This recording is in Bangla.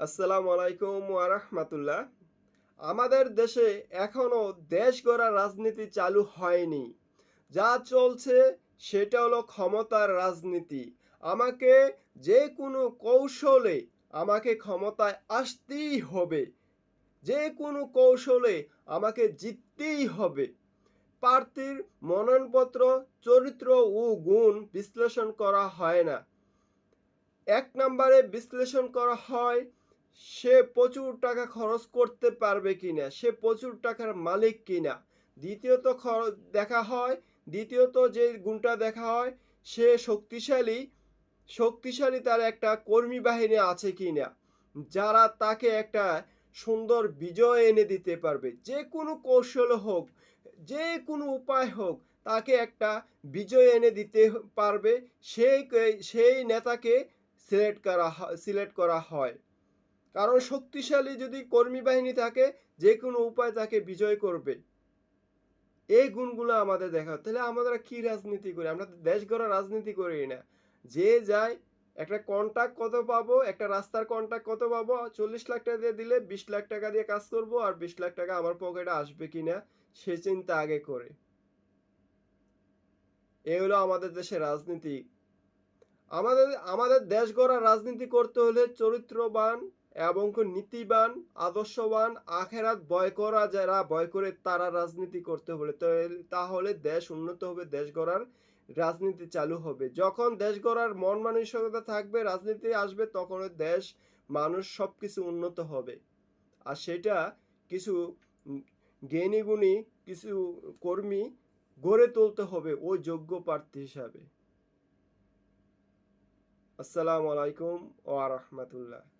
আসসালামু আলাইকুম ওয়ারাহমাতুল্লাহ আমাদের দেশে এখনও দেশ গড়ার রাজনীতি চালু হয়নি। যা চলছে সেটা হলো ক্ষমতার রাজনীতি। আমাকে যে কোনো কৌশলে আমাকে ক্ষমতায় আসতেই হবে। যে কোনো কৌশলে আমাকে জিততেই হবে। প্রার্থীর মনোনয়নপত্র, চরিত্র ও গুণ বিশ্লেষণ করা হয় না। এক নম্বরে বিশ্লেষণ করা হয় সে প্রচুর টাকা খরচ করতে পারবে কিনা, সে প্রচুর টাকার মালিক কিনা। দ্বিতীয়ত খর- দেখা হয়, দ্বিতীয়ত যে গুণটা দেখা হয়, সে শক্তিশালী শক্তিশালী তার একটা কর্মী বাহিনী আছে কিনা, যারা তাকে একটা সুন্দর বিজয় এনে দিতে পারবে। যে কোনো কৌশল হোক, যে কোনো উপায় হোক, তাকে একটা বিজয় এনে দিতে পারবে। সেই সেই নেতাকে সিলেক্ট করা সিলেক্ট করা হয়। কারণ শক্তিশালী যদি কর্মী বাহিনী থাকে, যে কোনো উপায় তাকে বিজয় করবে। এই গুণগুলো আমাদের দেখা তাহলে আমরা কি রাজনীতি করি? আমরা দেশ গড়া রাজনীতি করি না। যে যায় একটা কন্ট্রাক্ট কত পাবো, একটা রাস্তার কন্ট্রাক্ট কত পাবো, চল্লিশ লাখ টাকা দিয়ে দিলে বিশ লাখ টাকা দিয়ে কাজ করব আর বিশ লাখ টাকা আমার পকেটে আসবে কি না, সে চিন্তা আগে করে। এ হলো আমাদের দেশের রাজনীতি। আমাদের আমাদের দেশ গড়া রাজনীতি করতে হলে চরিত্রবান এবং নীতিবান আদর্শবান আখেরাত ভয় করা যারা ভয় করে তারা রাজনীতি করতে হলে। তাহলে দেশ উন্নত হবে দেশ গড়ার রাজনীতি চালু হবে। যখন দেশ গড়ার মন মানসিকতা থাকবে রাজনীতি আসবে তখন দেশ মানুষ সব কিছু উন্নত হবে। আর সেটা কিছু উম, জ্ঞানী গুণী কিছু কর্মী গড়ে তুলতে হবে ওই যোগ্য প্রার্থী হিসাবে। আসসালামু আলাইকুম ওয়া রাহমাতুল্লাহ।